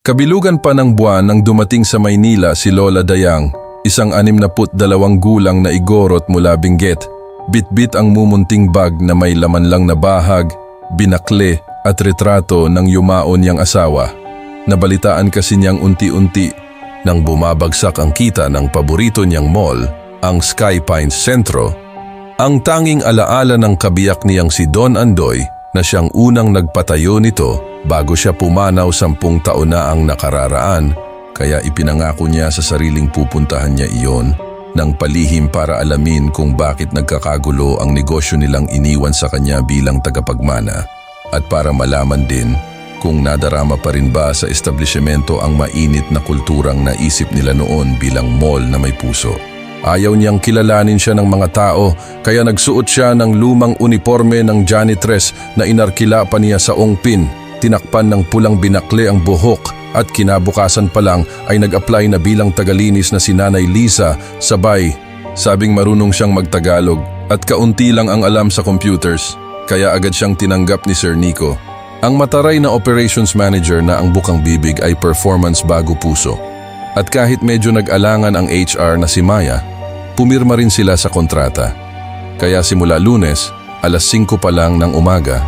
Kabilugan pa ng buwan nang dumating sa Maynila si Lola Dayang, isang anim na put dalawang gulang na igorot mula Benguet. Bit-bit ang mumunting bag na may laman lang na bahag, binakle at retrato ng yumaon niyang asawa. Nabalitaan kasi niyang unti-unti nang bumabagsak ang kita ng paborito niyang mall, ang Sky Pines Centro, ang tanging alaala ng kabiyak niyang si Don Andoy na siyang unang nagpatayo nito bago siya pumanaw sampung taon na ang nakararaan kaya ipinangako niya sa sariling pupuntahan niya iyon nang palihim para alamin kung bakit nagkakagulo ang negosyo nilang iniwan sa kanya bilang tagapagmana at para malaman din kung nadarama pa rin ba sa establishmento ang mainit na kulturang naisip nila noon bilang mall na may puso. Ayaw niyang kilalanin siya ng mga tao kaya nagsuot siya ng lumang uniforme ng janitress na inarkila pa niya sa ongpin. Tinakpan ng pulang binakle ang buhok at kinabukasan pa lang ay nag-apply na bilang tagalinis na si Nanay Lisa sabay. Sabing marunong siyang magtagalog at kaunti lang ang alam sa computers kaya agad siyang tinanggap ni Sir Nico. Ang mataray na operations manager na ang bukang bibig ay performance bago puso. At kahit medyo nag-alangan ang HR na si Maya, pumirma rin sila sa kontrata. Kaya simula lunes, alas 5 pa lang ng umaga,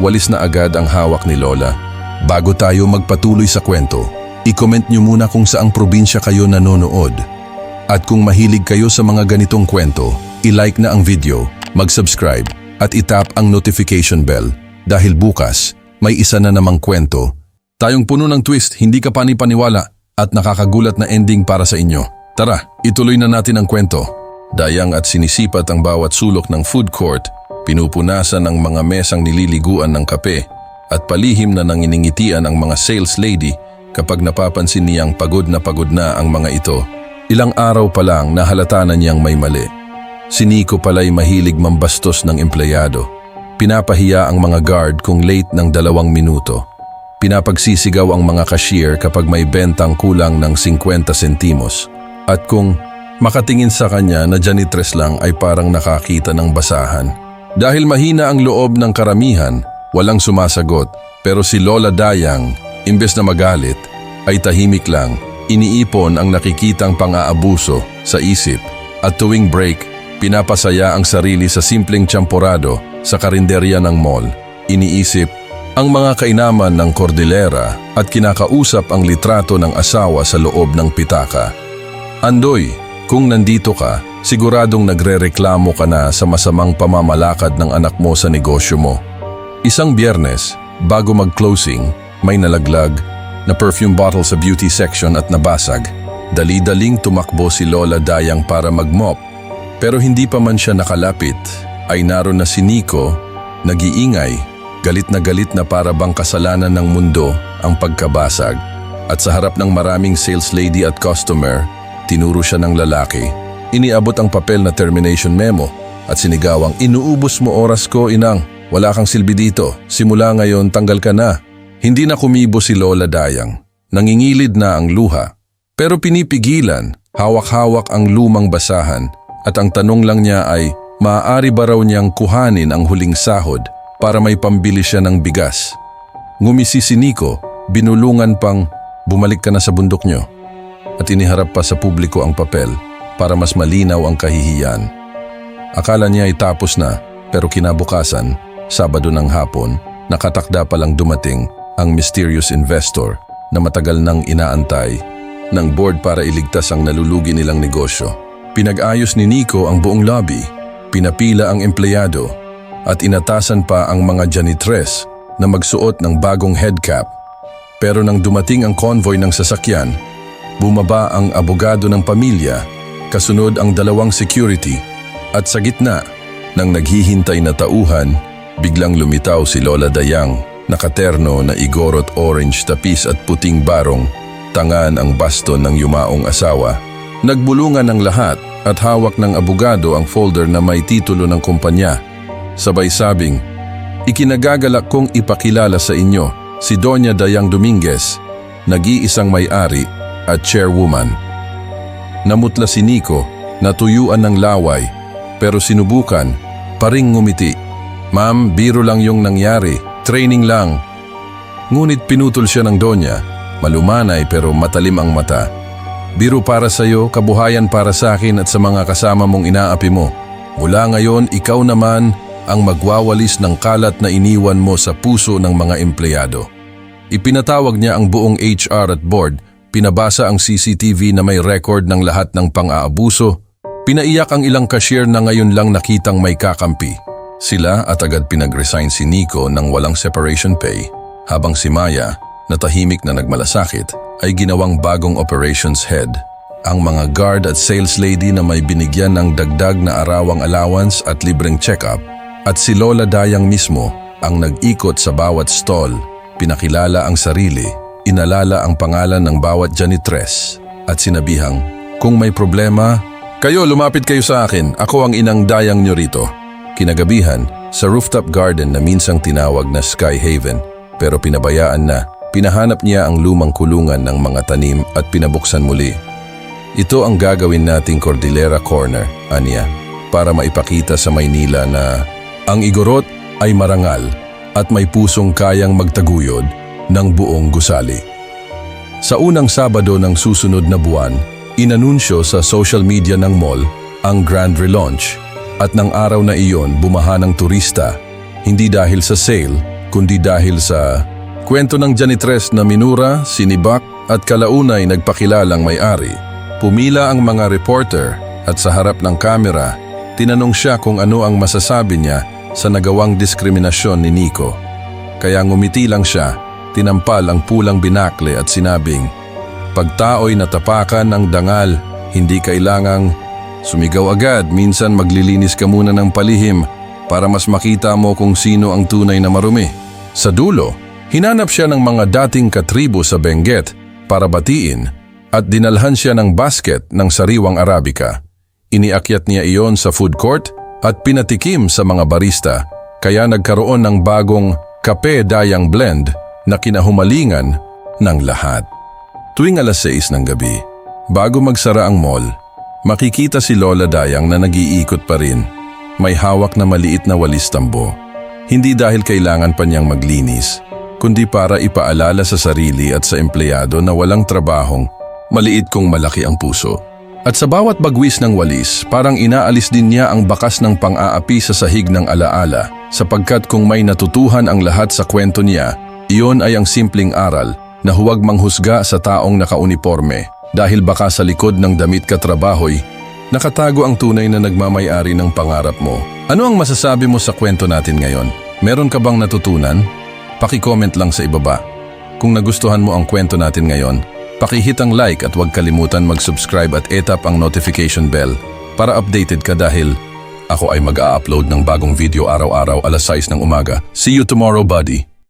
walis na agad ang hawak ni Lola. Bago tayo magpatuloy sa kwento, i-comment nyo muna kung saang probinsya kayo nanonood. At kung mahilig kayo sa mga ganitong kwento, i-like na ang video, mag-subscribe at itap ang notification bell dahil bukas may isa na namang kwento. Tayong puno ng twist, hindi ka panipaniwala at nakakagulat na ending para sa inyo. Tara, ituloy na natin ang kwento. Dayang at sinisipat ang bawat sulok ng food court, pinupunasan ang mga mesang nililiguan ng kape at palihim na nanginingitian ang mga sales lady kapag napapansin niyang pagod na pagod na ang mga ito. Ilang araw pa lang nahalata na niyang may mali. Si Nico pala'y mahilig mambastos ng empleyado. Pinapahiya ang mga guard kung late ng dalawang minuto. Pinapagsisigaw ang mga cashier kapag may bentang kulang ng 50 sentimos. At kung makatingin sa kanya na janitress lang ay parang nakakita ng basahan. Dahil mahina ang loob ng karamihan, walang sumasagot. Pero si Lola Dayang, imbes na magalit, ay tahimik lang. Iniipon ang nakikitang pang-aabuso sa isip at tuwing break, pinapasaya ang sarili sa simpleng tsamporado sa karinderya ng mall. Iniisip ang mga kainaman ng Cordillera at kinakausap ang litrato ng asawa sa loob ng pitaka. Andoy, kung nandito ka, siguradong nagrereklamo ka na sa masamang pamamalakad ng anak mo sa negosyo mo. Isang biyernes, bago mag-closing, may nalaglag na perfume bottle sa beauty section at nabasag. Dali-daling tumakbo si Lola Dayang para mag-mop. Pero hindi pa man siya nakalapit, ay naroon na si Nico, nag-iingay, galit na galit na para bang kasalanan ng mundo ang pagkabasag. At sa harap ng maraming sales lady at customer, tinuro siya ng lalaki. Iniabot ang papel na termination memo at sinigawang inuubos mo oras ko inang, wala kang silbi dito, simula ngayon tanggal ka na. Hindi na kumibo si Lola Dayang. Nangingilid na ang luha. Pero pinipigilan, hawak-hawak ang lumang basahan at ang tanong lang niya ay maaari ba raw niyang kuhanin ang huling sahod para may pambili siya ng bigas. Ngumisi si Nico, binulungan pang bumalik ka na sa bundok niyo at iniharap pa sa publiko ang papel para mas malinaw ang kahihiyan. Akala niya ay tapos na pero kinabukasan, Sabado ng hapon, nakatakda palang dumating ang mysterious investor na matagal nang inaantay ng board para iligtas ang nalulugi nilang negosyo. Pinag-ayos ni Nico ang buong lobby, pinapila ang empleyado at inatasan pa ang mga janitress na magsuot ng bagong headcap. Pero nang dumating ang convoy ng sasakyan, bumaba ang abogado ng pamilya, kasunod ang dalawang security at sa gitna ng naghihintay na tauhan, biglang lumitaw si Lola Dayang, nakaterno na igorot orange tapis at puting barong, tangan ang baston ng yumaong asawa. Nagbulungan ng lahat at hawak ng abogado ang folder na may titulo ng kumpanya. Sabay sabing, Ikinagagalak kong ipakilala sa inyo si Doña Dayang Dominguez, nag-iisang may-ari at chairwoman. Namutla si Nico, natuyuan ng laway, pero sinubukan, paring ngumiti. Ma'am, biro lang yung nangyari, training lang. Ngunit pinutol siya ng Donya, malumanay pero matalim ang mata. Biro para sa iyo, kabuhayan para sa akin at sa mga kasama mong inaapi mo. Mula ngayon, ikaw naman ang magwawalis ng kalat na iniwan mo sa puso ng mga empleyado. Ipinatawag niya ang buong HR at board, pinabasa ang CCTV na may record ng lahat ng pang-aabuso, pinaiyak ang ilang cashier na ngayon lang nakitang may kakampi. Sila at agad pinag-resign si Nico ng walang separation pay, habang si Maya, na tahimik na nagmalasakit, ay ginawang bagong operations head. Ang mga guard at sales lady na may binigyan ng dagdag na arawang allowance at libreng check-up, at si Lola Dayang mismo ang nag-ikot sa bawat stall, pinakilala ang sarili, inalala ang pangalan ng bawat janitress, at sinabihang, kung may problema, kayo lumapit kayo sa akin, ako ang inang dayang nyo rito. Kinagabihan, sa rooftop garden na minsang tinawag na Sky Haven, pero pinabayaan na, pinahanap niya ang lumang kulungan ng mga tanim at pinabuksan muli. Ito ang gagawin nating Cordillera Corner, Anya, para maipakita sa Maynila na ang igorot ay marangal at may pusong kayang magtaguyod ng buong gusali. Sa unang Sabado ng susunod na buwan, inanunsyo sa social media ng mall ang grand relaunch at ng araw na iyon bumaha ng turista, hindi dahil sa sale, kundi dahil sa kwento ng janitress na minura, sinibak at kalaunay nagpakilalang may-ari. Pumila ang mga reporter at sa harap ng kamera, tinanong siya kung ano ang masasabi niya sa nagawang diskriminasyon ni Nico. Kaya ngumiti lang siya, tinampal ang pulang binakle at sinabing, Pag tao'y natapakan ng dangal, hindi kailangang sumigaw agad, minsan maglilinis ka muna ng palihim para mas makita mo kung sino ang tunay na marumi. Sa dulo, hinanap siya ng mga dating katribo sa Benguet para batiin at dinalhan siya ng basket ng sariwang Arabica. Iniakyat niya iyon sa food court at pinatikim sa mga barista kaya nagkaroon ng bagong kape dayang blend na kinahumalingan ng lahat. Tuwing alas 6 ng gabi, bago magsara ang mall, makikita si Lola Dayang na nag-iikot pa rin. May hawak na maliit na walis tambo. Hindi dahil kailangan pa niyang maglinis, kundi para ipaalala sa sarili at sa empleyado na walang trabahong maliit kung malaki ang puso. At sa bawat bagwis ng walis, parang inaalis din niya ang bakas ng pang-aapi sa sahig ng alaala sapagkat kung may natutuhan ang lahat sa kwento niya, iyon ay ang simpleng aral na huwag manghusga sa taong nakauniforme dahil baka sa likod ng damit katrabahoy, nakatago ang tunay na nagmamayari ng pangarap mo. Ano ang masasabi mo sa kwento natin ngayon? Meron ka bang natutunan? Paki-comment lang sa ibaba. Kung nagustuhan mo ang kwento natin ngayon, Pakihit ang like at huwag kalimutan mag-subscribe at etap ang notification bell para updated ka dahil ako ay mag-a-upload ng bagong video araw-araw alas 6 ng umaga. See you tomorrow, buddy!